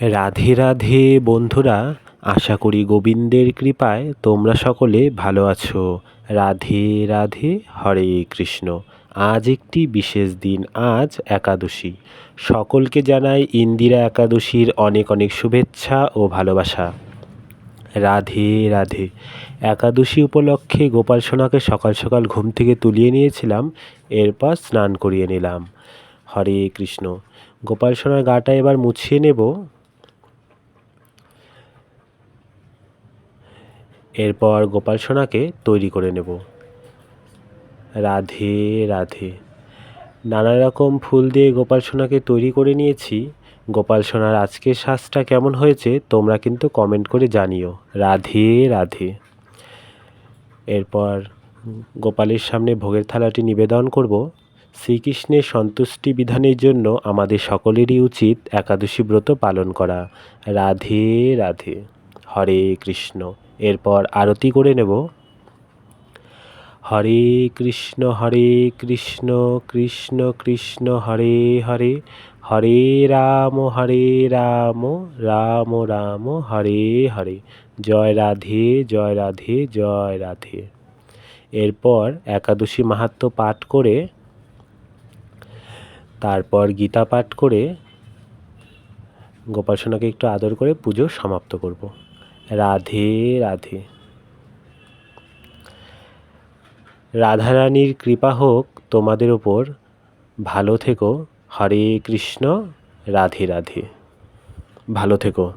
রাধে রাধে বন্ধুরা, আশা করি গোবিন্দের কৃপায় তোমরা সকলে ভালো আছো। রাধে রাধে হরে কৃষ্ণ। আজ একটি বিশেষ দিন, আজ একাদশী। সকলকে জানাই ইন্দিরা একাদশীর অনেক অনেক শুভেচ্ছা ও ভালোবাসা। রাধে রাধে। একাদশী উপলক্ষে গোপাল সোনাকে সকাল সকাল ঘুম থেকে তুলিয়ে নিয়েছিলাম, এরপর স্নান করিয়ে নিলাম। হরে কৃষ্ণ। গোপাল সোনার গাটা এবার মুছিয়ে নেব এরপর গোপাল সোনাকে তৈরি করে নেব। রাধে রাধে। নানা রকম ফুল দিয়ে গোপাল সোনাকে তৈরি করে নিয়েছি। গোপাল সোনার আজকের শ্বাসটা কেমন হয়েছে তোমরা কিন্তু কমেন্ট করে জানিও। রাধে রাধে। এরপর গোপালের সামনে ভোগের থালাটি নিবেদন করব। শ্রীকৃষ্ণের সন্তুষ্টি বিধানের জন্য আমাদের সকলেরই উচিত একাদশী ব্রত পালন করা। রাধে রাধে। হরে কৃষ্ণ। এরপর আরতি করে নেব। হরে কৃষ্ণ হরে কৃষ্ণ কৃষ্ণ কৃষ্ণ, হরে হরে। হরে রাম হরে রাম রাম রাম, হরে হরে। জয় রাধে জয় রাধে জয় রাধে। এরপর একাদশী মাহাত্ম পাঠ করে, তারপর গীতা পাঠ করে, গোপাল সোনাকে একটু আদর করে পুজো সমাপ্ত করব। রাধে রাধে। রাধারানীর কৃপা হোক তোমাদের ওপর ভালো থেকো। হরে কৃষ্ণ। রাধে রাধে। ভালো থেকো।